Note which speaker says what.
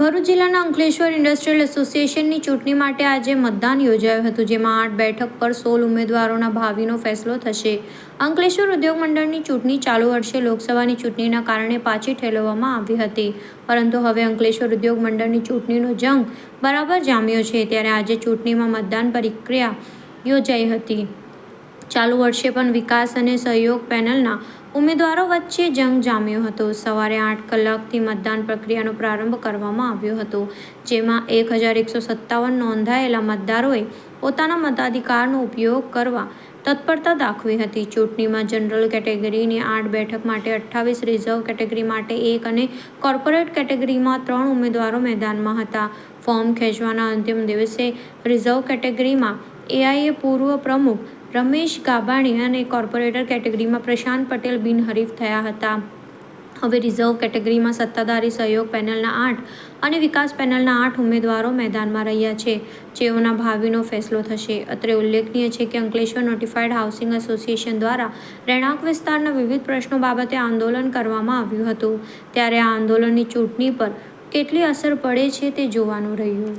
Speaker 1: ભરૂચ જિલ્લાના અંકલેશ્વર ઇન્ડસ્ટ્રીયલ એસોસિએશનની ચૂંટણી માટે આજે મતદાન યોજાયું હતું, જેમાં આઠ બેઠક પર સોળ ઉમેદવારોના ભાવિનો ફેસલો થશે. અંકલેશ્વર ઉદ્યોગ મંડળની ચૂંટણી ચાલુ વર્ષે લોકસભાની ચૂંટણીના કારણે પાછી ઠેલવવામાં આવી હતી. પરંતુ હવે અંકલેશ્વર ઉદ્યોગ મંડળની ચૂંટણીનો જંગ બરાબર જામ્યો છે, ત્યારે આજે ચૂંટણીમાં મતદાન પ્રક્રિયા યોજાઈ હતી. ચાલુ વર્ષે પણ વિકાસ અને સહયોગ પેનલના ઉમેદવારો વચ્ચે જંગ જામ્યો હતો. સવારે આઠ કલાકથી મતદાન પ્રક્રિયાનો પ્રારંભ કરવામાં આવ્યો હતો, જેમાં એક હજાર એકસો સત્તાવન નોંધાયેલા મતદારોએ પોતાના મતાધિકારનો ઉપયોગ કરવા તત્પરતા દાખવી હતી. ચૂંટણીમાં જનરલ કેટેગરીની આઠ બેઠક માટે અઠ્ઠાવીસ, રિઝર્વ કેટેગરી માટે એક અને કોર્પોરેટ કેટેગરીમાં ત્રણ ઉમેદવારો મેદાનમાં હતા. ફોર્મ ખેંચવાના અંતિમ દિવસે રિઝર્વ કેટેગરીમાં એઆઈએ પૂર્વ પ્રમુખ રમેશ ગાબાણી અને કોર્પોરેટર કેટેગરીમાં પ્રશાંત પટેલ બિનહરીફ થયા હતા. હવે રિઝર્વ કેટેગરીમાં સત્તાધારી સહયોગ પેનલના આઠ અને વિકાસ પેનલના આઠ ઉમેદવારો મેદાનમાં રહ્યા છે. જેઓના ભાવિનો ફેસલો થશે. અત્રે ઉલ્લેખનીય છે કે અંકલેશ્વર નોટિફાઈડ હાઉસિંગ એસોસિએશન દ્વારા રહેણાંક વિસ્તારના વિવિધ પ્રશ્નો બાબતે આંદોલન કરવામાં આવ્યું હતું. ત્યારે આ આંદોલનની ચૂંટણી પર કેટલી અસર પડે છે તે જોવાનું રહ્યું.